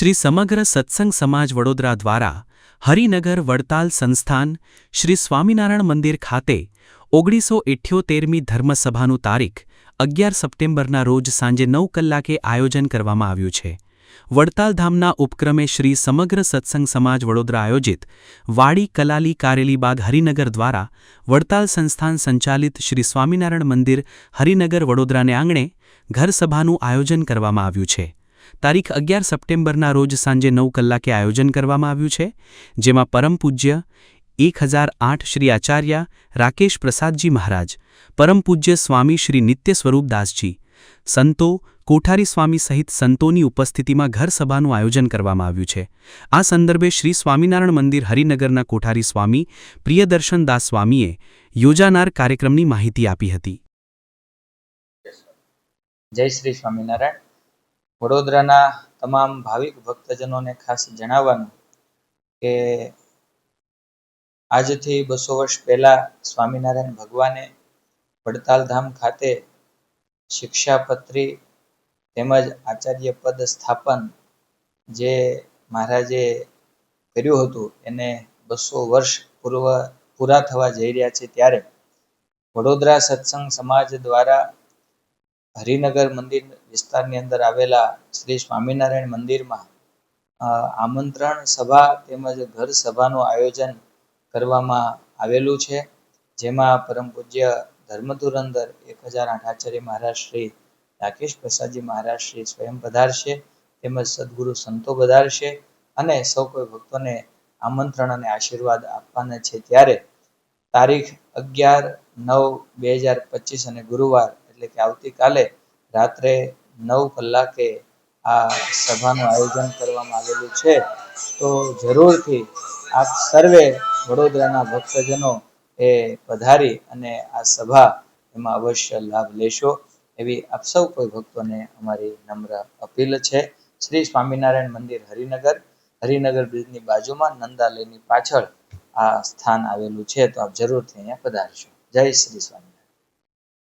શ્રી સમગ્ર સત્સંગ સમાજ વડોદરા દ્વારા હરિનગર વડતાલ સંસ્થાન શ્રી સ્વામિનારાયણ મંદિર ખાતે ઓગણીસો ઇઠ્યોતેરમી ધર્મસભાનું તારીખ અગિયાર સપ્ટેમ્બરના રોજ સાંજે નવ કલાકે આયોજન કરવામાં આવ્યું છે. વડતાલ ધામના ઉપક્રમે શ્રી સમગ્ર સત્સંગ સમાજ વડોદરા આયોજિત વાડી કલાલી કારેલીબાગ હરિનગર દ્વારા વડતાલ સંસ્થાન સંચાલિત શ્રી સ્વામિનારાયણ મંદિર હરિનગર વડોદરાને આંગણે ઘરસભાનું આયોજન કરવામાં આવ્યું છે. તારીખ અગિયાર સપ્ટેમ્બરના રોજ સાંજે નવ કલાકે આયોજન કરવામાં આવ્યું છે, જેમાં પરમ પૂજ્ય એક હજાર આઠ શ્રી આચાર્ય રાકેશ પ્રસાદજી મહારાજ, પરમ પૂજ્ય સ્વામી શ્રી નિત્ય સ્વરૂપદાસજી સંતો કોઠારી સ્વામી સહિત સંતોની ઉપસ્થિતિમાં ઘર સભાનું આયોજન કરવામાં આવ્યું છે. આ સંદર્ભે શ્રી સ્વામિનારાયણ મંદિર હરિનગરના કોઠારી સ્વામી પ્રિયદર્શન દાસ સ્વામીએ યોજાનાર કાર્યક્રમની માહિતી આપી હતી. જય શ્રી સ્વામિનારાયણ. વડોદરાના તમામ ભાવિક ભક્તજનોને ખાસ જણાવવાનું કે આજથી બસો વર્ષ પહેલા સ્વામિનારાયણ ભગવાને વડતાલ ધામ ખાતે શિક્ષાપત્રી તેમજ આચાર્ય પદ સ્થાપન જે મહારાજે કર્યું હતું, એને બસો વર્ષ પૂર્વ પૂરા થવા જઈ રહ્યા છે ત્યારે વડોદરા સત્સંગ સમાજ દ્વારા હરિનગર મંદિર વિસ્તારની અંદર આવેલા શ્રી સ્વામિનારાયણ મંદિરમાં આમંત્રણ સભા તેમજ ઘર સભાનું આયોજન કરવામાં આવેલું છે. જેમાં પરમ પૂજ્ય ધર્મધુરંદર એક હજાર આઠ આચાર્ય મહારાજ શ્રી રાકેશ પ્રસાદજી મહારાજ શ્રી સ્વયં પધારશે, તેમજ સદગુરુ સંતો પધારશે અને સૌ કોઈ ભક્તોને આમંત્રણ અને આશીર્વાદ આપવાના છે. ત્યારે તારીખ અગિયાર નવ બે હજાર પચીસ અને ગુરુવાર એટલે કે આવતીકાલે રાત્રે નવ કલાકે આ સભાનું આયોજન કરવામાં આવેલું છે. તો જરૂરથી આપ સર્વે વડોદરાના ભક્તજનો એ પધારી અને આ સભા એમાં અવશ્ય લાભ લેશો. એવી આપ સૌ કોઈ ભક્તોને અમારી નમ્ર અપીલ છે. શ્રી સ્વામિનારાયણ મંદિર હરિનગર હરિનગર બ્રિજની બાજુમાં નંદાલયની પાછળ આ સ્થાન આવેલું છે. તો આપ જરૂરથી અહીંયા પધારશો. જય શ્રી સ્વામી